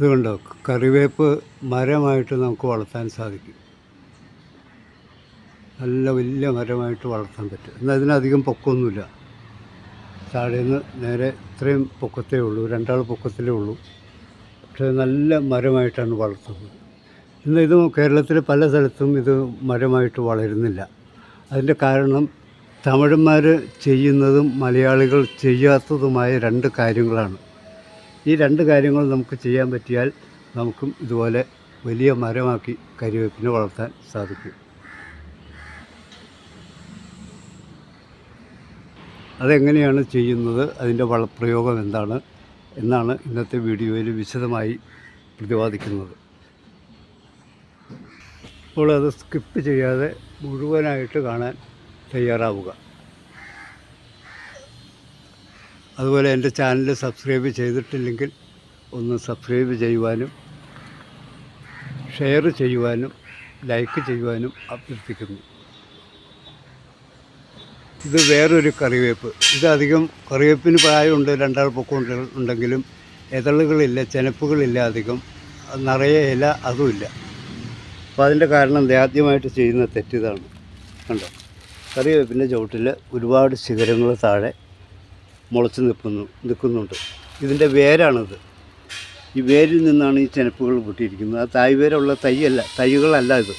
ഇതുകൊണ്ട് കറിവേപ്പ് മരമായിട്ട് നമുക്ക് വളർത്താൻ സാധിക്കും. നല്ല വലിയ മരമായിട്ട് വളർത്താൻ പറ്റും. എന്നാൽ ഇതിനധികം പൊക്കമൊന്നുമില്ല. താഴെ നിന്ന് നേരെ ഇത്രയും പൊക്കത്തേ ഉള്ളൂ. രണ്ടാൾ പൊക്കത്തിലേ ഉള്ളൂ. പക്ഷേ നല്ല മരമായിട്ടാണ് വളർത്തുന്നത്. ഇന്ന് ഇത് കേരളത്തിലെ പല സ്ഥലത്തും ഇത് മരമായിട്ട് വളരുന്നില്ല. അതിന്റെ കാരണം തമിഴന്മാർ ചെയ്യുന്നതും മലയാളികൾ ചെയ്യാത്തതുമായ രണ്ട് കാര്യങ്ങളാണ്. ഈ രണ്ട് കാര്യങ്ങൾ നമുക്ക് ചെയ്യാൻ പറ്റിയാൽ നമുക്കും ഇതുപോലെ വലിയ മരമാക്കി കരിവേപ്പിനെ വളർത്താൻ സാധിക്കും. അതെങ്ങനെയാണ് ചെയ്യുന്നത്? അതിന്റെ വളപ്രയോഗം എന്താണ്? എന്നാണ് ഇന്നത്തെ വീഡിയോയിൽ വിശദമായി പ്രതിപാദിക്കുന്നത്. ഇപ്പോൾ അത് സ്കിപ്പ് ചെയ്യാതെ മുഴുവനായിട്ട് കാണാൻ തയ്യാറാവുക. അതുപോലെ എന്റെ ചാനൽ സബ്സ്ക്രൈബ് ചെയ്തിട്ടില്ലെങ്കിൽ ഒന്ന് സബ്സ്ക്രൈബ് ചെയ്യുവാനും ഷെയർ ചെയ്യുവാനും ലൈക്ക് ചെയ്യുവാനും അഭ്യർത്ഥിക്കുന്നു. ഇത് വേറൊരു കറിവേപ്പ്. ഇതധികം കറിവേപ്പിന് പ്രായമുണ്ട് രണ്ടാൾ പൊക്കുണ്ട് ഉണ്ടെങ്കിലും ഇതളുകളില്ല ചെനപ്പുകളില്ല അധികം. നിറയെ ഇല അതുമില്ല അപ്പോൾ അതിന്റെ കാരണം ആദ്യമായിട്ട് ചെയ്യുന്ന തെറ്റിതാണ്. കണ്ടോ? കറിവേപ്പിന്റെ ചുവട്ടിൽ ഒരുപാട് ശിഖരങ്ങൾ താഴെ മുളച്ച് നിൽക്കുന്നു നിൽക്കുന്നുണ്ട്. ഇതിന്റെ വേരാണിത്. ഈ വേരിൽ നിന്നാണ് ഈ ചെനപ്പുകൾ പൊട്ടിയിരിക്കുന്നത്. ആ തായ് വേരുള്ള തൈയല്ല തൈകളല്ല ഇത്.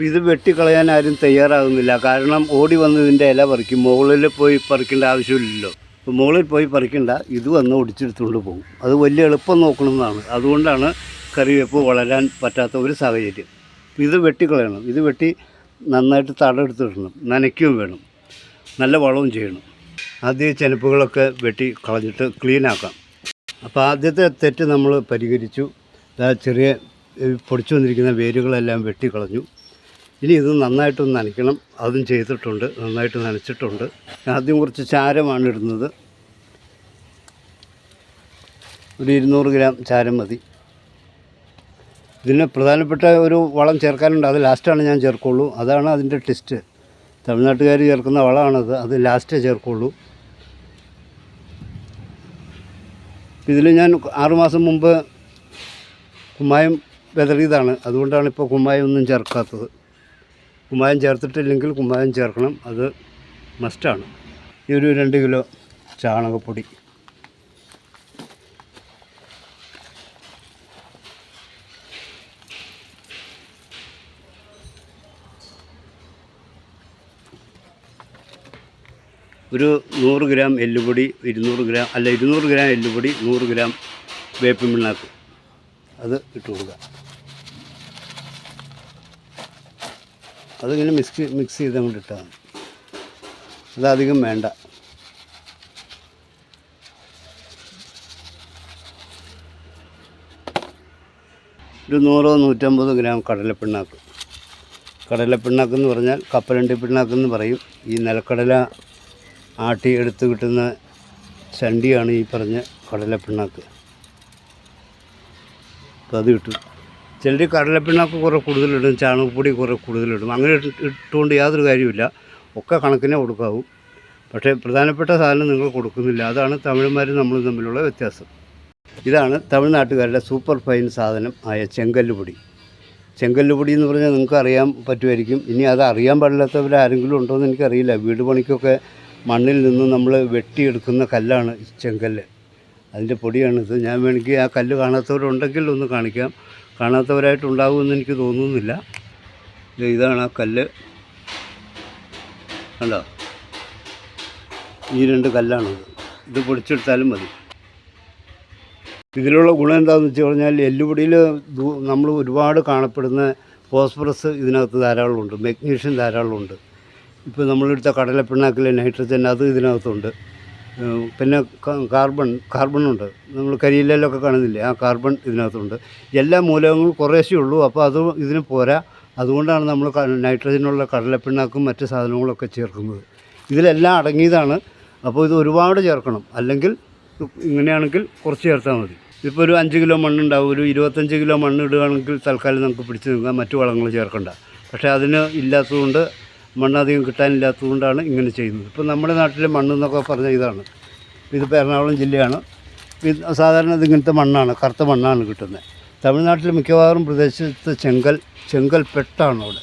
ഇത് വെട്ടിക്കളയാൻ ആരും തയ്യാറാകുന്നില്ല. കാരണം ഓടി വന്ന് ഇതിന്റെ ഇല പറിക്കും. മുകളിൽ പോയി പറിക്കേണ്ട ആവശ്യമില്ലല്ലോ. അപ്പോൾ മുകളിൽ പോയി പറിക്കേണ്ട ഇത് വന്ന് ഒടിച്ചെടുത്തുകൊണ്ട് പോകും. അത് വലിയ എളുപ്പം നോക്കണമെന്നാണ്. അതുകൊണ്ടാണ് കറിവേപ്പ് വളരാൻ പറ്റാത്ത ഒരു സാഹചര്യം. ഇത് വെട്ടിക്കളയണം. ഇത് വെട്ടി നന്നായിട്ട് തടമെടുത്തിടണം നനയ്ക്കുകയും വേണം. നല്ല വളവും ചെയ്യണം. ആദ്യം ചെനപ്പുകളൊക്കെ വെട്ടി കളഞ്ഞിട്ട് ക്ലീനാക്കാം. അപ്പോൾ ആദ്യത്തെ തെറ്റ് നമ്മൾ പരിഹരിച്ചു. ചെറിയ പൊടിച്ചു വന്നിരിക്കുന്ന വേരുകളെല്ലാം വെട്ടിക്കളഞ്ഞു ഇനി ഇത് നന്നായിട്ടൊന്ന് നനയ്ക്കണം. അതും ചെയ്തിട്ടുണ്ട്. നന്നായിട്ട് നനച്ചിട്ടുണ്ട്. ആദ്യം കുറച്ച് ചാരമാണ് ഇടുന്നത്. ഒരു ഇരുന്നൂറ് ഗ്രാം ചാരം മതി. ഇതിന് പ്രധാനപ്പെട്ട ഒരു വളം ചേർക്കാനുണ്ട്. അത് ലാസ്റ്റാണ് ഞാൻ ചേർക്കുള്ളൂ. അതാണ് അതിന്റെ ടെസ്റ്റ് തമിഴ്നാട്ടുകാർ ചേർക്കുന്ന വളമാണത്. അത് ലാസ്റ്റേ ചേർക്കുള്ളൂ. ഇതിൽ ഞാൻ ആറുമാസം മുമ്പ് കുമ്മായം വിതറിയതാണ്. അതുകൊണ്ടാണ് ഇപ്പോൾ കുമ്മായം ഒന്നും ചേർക്കാത്തത്. കുമ്മായം ചേർത്തിട്ടില്ലെങ്കിൽ കുമ്മായം ചേർക്കണം. അത് മസ്റ്റാണ് ഈ ഒരു രണ്ട് കിലോ ചാണകപ്പൊടി. ഒരു നൂറ് ഗ്രാം എല്ലുപൊടി ഇരുന്നൂറ് ഗ്രാം അല്ല ഇരുന്നൂറ് ഗ്രാം എല്ലുപൊടി നൂറ് ഗ്രാം വേപ്പിൻ പിണ്ണാക്ക്. അത് ഇട്ട് കൊടുക്കുക. അതിങ്ങനെ മിക്സ് മിക്സ് ചെയ്ത് അങ്ങോട്ട് ഇട്ടാൽ മതി. അതധികം വേണ്ട. ഒരു നൂറോ നൂറ്റമ്പത് ഗ്രാം കടലപ്പിണ്ണാക്ക്. കടലപ്പിണ്ണാക്ക് എന്ന് പറഞ്ഞാൽ കപ്പലണ്ടി പിണ്ണാക്ക് എന്ന് പറയും. ഈ നിലക്കടല ആട്ടി എടുത്ത് കിട്ടുന്ന ചണ്ടിയാണ് ഈ പറഞ്ഞ കടലപ്പിണ്ണാക്ക്. അപ്പോൾ അത് കിട്ടും. ചിലർ കടലപ്പിണ്ണാക്ക് കുറേ കൂടുതലിടും ചാണകപ്പൊടി കുറേ കൂടുതലിടും. അങ്ങനെ ഇട്ട് ഇട്ടുകൊണ്ട് യാതൊരു കാര്യമില്ല ഒക്കെ കണക്കിനെ കൊടുക്കാവും. പക്ഷേ പ്രധാനപ്പെട്ട സാധനം നിങ്ങൾ കൊടുക്കുന്നില്ല. അതാണ് തമിഴന്മാരും നമ്മളും തമ്മിലുള്ള വ്യത്യാസം. ഇതാണ് തമിഴ്നാട്ടുകാരുടെ സൂപ്പർ ഫൈൻ സാധനം ആയ ചെങ്കല്ലുപൊടി. ചെങ്കല്ലുപൊടി എന്ന് പറഞ്ഞാൽ നിങ്ങൾക്ക് അറിയാൻ പറ്റുമായിരിക്കും. ഇനി അത് അറിയാൻ പാടില്ലാത്തവർ ആരെങ്കിലും ഉണ്ടോ എന്ന് എനിക്കറിയില്ല. വീട് പണിക്കൊക്കെ മണ്ണിൽ നിന്ന് നമ്മൾ വെട്ടിയെടുക്കുന്ന കല്ലാണ് ചെങ്കല്ല്. അതിന്റെ പൊടിയാണിത് ഞാൻ വേണമെങ്കിൽ ആ കല്ല് കാണാത്തവരുണ്ടെങ്കിൽ ഒന്ന് കാണിക്കാം. കാണാത്തവരായിട്ടുണ്ടാകുമെന്ന് എനിക്ക് തോന്നുന്നില്ല. ഇതാണ് ആ കല്ല്. കണ്ടോ? ഈ രണ്ട് കല്ലാണിത് ഇത്. പൊടിച്ചെടുത്താലും മതി. ഇതിലുള്ള ഗുണം എന്താണെന്ന് വെച്ച് കഴിഞ്ഞാൽ എല്ലുപൊടിയിൽ നമ്മൾ ഒരുപാട് കാണപ്പെടുന്ന ഫോസ്ഫറസ് ഇതിനകത്ത് ധാരാളമുണ്ട്. മെഗ്നീഷ്യം ധാരാളമുണ്ട്. ഇപ്പോൾ നമ്മളെടുത്ത കടലപ്പിണ്ണാക്കിലെ നൈട്രജൻ അത് ഇതിനകത്തുണ്ട്. പിന്നെ കാർബൺ കാർബണുണ്ട്. നമ്മൾ കരിയിലൊക്കെ കാണുന്നില്ലേ ആ കാർബൺ ഇതിനകത്തുണ്ട്. എല്ലാ മൂലകങ്ങളും കുറേശ്ശേ ഉള്ളൂ. അപ്പോൾ അത് ഇതിന് പോരാ. അതുകൊണ്ടാണ് നമ്മൾ നൈട്രജനുള്ള കടലപ്പിണ്ണാക്കും മറ്റ് സാധനങ്ങളൊക്കെ ചേർക്കുന്നത്. ഇതിലെല്ലാം അടങ്ങിയതാണ്. അപ്പോൾ ഇത് ഒരുപാട് ചേർക്കണം. അല്ലെങ്കിൽ ഇങ്ങനെയാണെങ്കിൽ കുറച്ച് ചേർത്താൽ മതി. ഇപ്പോൾ ഒരു അഞ്ച് കിലോ മണ്ണുണ്ടാവും. ഒരു ഇരുപത്തഞ്ച് കിലോ മണ്ണ് ഇടുകയാണെങ്കിൽ തൽക്കാലം നമുക്ക് പിടിച്ച് നിൽക്കാം. മറ്റു വളങ്ങൾ ചേർക്കണ്ട. പക്ഷേ അതിന് ഇല്ലാത്തതുകൊണ്ട് മണ്ണധികം കിട്ടാനില്ലാത്തതുകൊണ്ടാണ് ഇങ്ങനെ ചെയ്യുന്നത്. ഇപ്പോൾ നമ്മുടെ നാട്ടിലെ മണ്ണ് എന്നൊക്കെ പറഞ്ഞ ഇതാണ്. ഇത് എറണാകുളം ജില്ലയാണ്. ഇത് സാധാരണ ഇത് ഇങ്ങനത്തെ മണ്ണാണ് കറുത്ത മണ്ണാണ് കിട്ടുന്നത്. തമിഴ്നാട്ടിൽ മിക്കവാറും പ്രദേശത്ത് ചെങ്കൽ ചെങ്കൽ പെട്ടാണ് അവിടെ.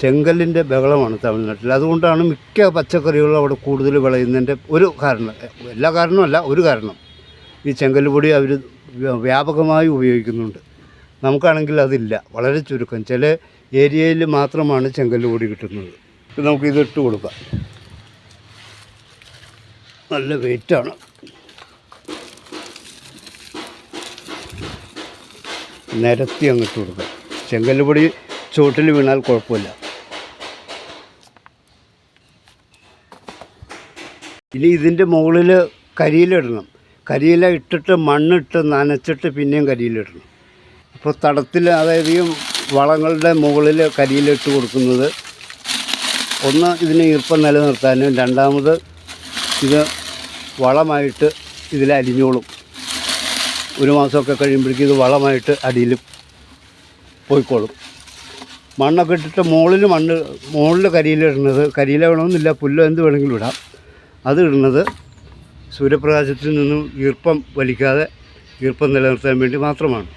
ചെങ്കലിന്റെ ബഹളമാണ് തമിഴ്നാട്ടിൽ. അതുകൊണ്ടാണ് മിക്ക പച്ചക്കറികളും അവിടെ കൂടുതൽ വിളയുന്നതിന്റെ ഒരു കാരണം എല്ലാ കാരണമല്ല ഒരു കാരണം. ഈ ചെങ്കൽ പൊടി അവർ വ്യാപകമായി ഉപയോഗിക്കുന്നുണ്ട്. നമുക്കാണെങ്കിൽ അതില്ല വളരെ ചുരുക്കം. ചില ഏരിയയിൽ മാത്രമാണ് ചെങ്കല്ല് പൊടി കിട്ടുന്നത്. നമുക്ക് ഇതിട്ട് കൊടുക്കാം. നല്ല വെയിറ്റാണ് നിരത്തി അങ്ങോട്ട് കൊടുക്കാം. ചെങ്കല്ല് പൊടി ചുവട്ടിൽ വീണാൽ കുഴപ്പമില്ല. ഇനി ഇതിന്റെ മുകളിൽ കരിയിലിടണം. കരിയില ഇട്ടിട്ട് മണ്ണിട്ട് നനച്ചിട്ട് പിന്നെയും കരിയിലിടണം. അപ്പോൾ തടത്തിൽ അതായത് വളങ്ങളുടെ മുകളിൽ കരിയിലിട്ട് കൊടുക്കുന്നത്. ഒന്ന് ഇതിന് ഈർപ്പം നിലനിർത്താനും രണ്ടാമത് ഇത് വളമായിട്ട് ഇതിൽ അലിഞ്ഞോളും ഒരു മാസമൊക്കെ കഴിയുമ്പോഴേക്കും ഇത് വളമായിട്ട് അടിയിൽ പോയിക്കോളും. മണ്ണൊക്കെ ഇട്ടിട്ട് മുകളിൽ മണ്ണ് മുകളിൽ കരിയിലിടുന്നത് കരിയില വേണമെന്നില്ല പുല്ലോ എന്ത് വേണമെങ്കിലും ഇടാം. അത് ഇടുന്നത് സൂര്യപ്രകാശത്തിൽ നിന്നും ഈർപ്പം വലിക്കാതെ ഈർപ്പം നിലനിർത്താൻ വേണ്ടി മാത്രമാണ്.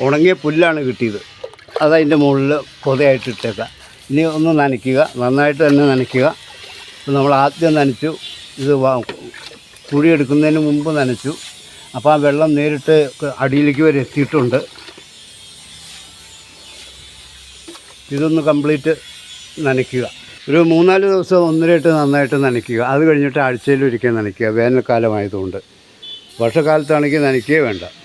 ഉണങ്ങിയ പുല്ലാണ് കിട്ടിയത്. അതതിന്റെ മുകളിൽ പൊതയായിട്ട് ഇട്ടേക്കാം. ഇനി ഒന്ന് നനയ്ക്കുക. നന്നായിട്ട് തന്നെ നനയ്ക്കുക. നമ്മൾ ആദ്യം നനച്ചു. ഇത് കുഴിയെടുക്കുന്നതിന് മുമ്പ് നനച്ചു. അപ്പോൾ ആ വെള്ളം നേരിട്ട് അടിയിലേക്ക് വരെ എത്തിയിട്ടുണ്ട്. ഇതൊന്ന് കംപ്ലീറ്റ് നനയ്ക്കുക. ഒരു മൂന്നാൽ ദിവസം ഒന്നരയിട്ട് നന്നായിട്ട് നനയ്ക്കുക. അത് കഴിഞ്ഞിട്ട് ആഴ്ചയിൽ ഒരിക്കൽ നനയ്ക്കുക. വേനൽക്കാലമായതുകൊണ്ട്. വർഷക്കാലത്താണെങ്കിൽ നനയ്ക്കേ വേണ്ട.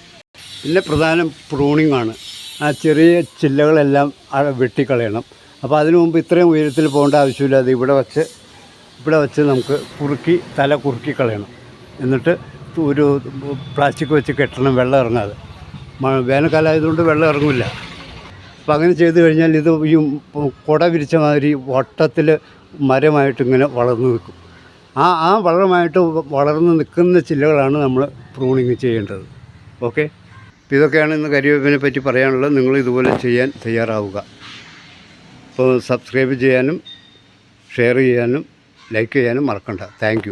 പിന്നെ പ്രധാനം പ്രൂണിംഗ് ആണ്. ആ ചെറിയ ചില്ലകളെല്ലാം വെട്ടിക്കളയണം. അപ്പോൾ അതിനു മുമ്പ് ഇത്രയും ഉയരത്തിൽ പോകേണ്ട ആവശ്യമില്ല. അത് ഇവിടെ വച്ച് ഇവിടെ വച്ച് നമുക്ക് കുറുക്കി തല കുറുക്കി കളയണം. എന്നിട്ട് ഒരു പ്ലാസ്റ്റിക് വെച്ച് കെട്ടണം വെള്ളം ഇറങ്ങാതെ. മ- വേനൽക്കാലമായതുകൊണ്ട് വെള്ളം ഇറങ്ങില്ല അപ്പോൾ അങ്ങനെ ചെയ്ത് കഴിഞ്ഞാൽ ഇത് ഈ കുട വിരിച്ച മാതിരി വട്ടത്തിൽ മരമായിട്ട് ഇങ്ങനെ വളർന്നു നിൽക്കും. ആ ആ വളരമായിട്ട് വളർന്ന് നിൽക്കുന്ന ചില്ലകളാണ് നമ്മൾ പ്രൂണിങ് ചെയ്യേണ്ടത്. ഓക്കെ? ഇതൊക്കെയാണ് ഇന്ന് കരിവേപ്പിനെ പറ്റി പറയാനുള്ളത്. നിങ്ങൾ ഇതുപോലെ ചെയ്യാൻ തയ്യാറാവുക. അപ്പോൾ സബ്സ്ക്രൈബ് ചെയ്യാനും ഷെയർ ചെയ്യാനും ലൈക്ക് ചെയ്യാനും മറക്കണ്ട. താങ്ക്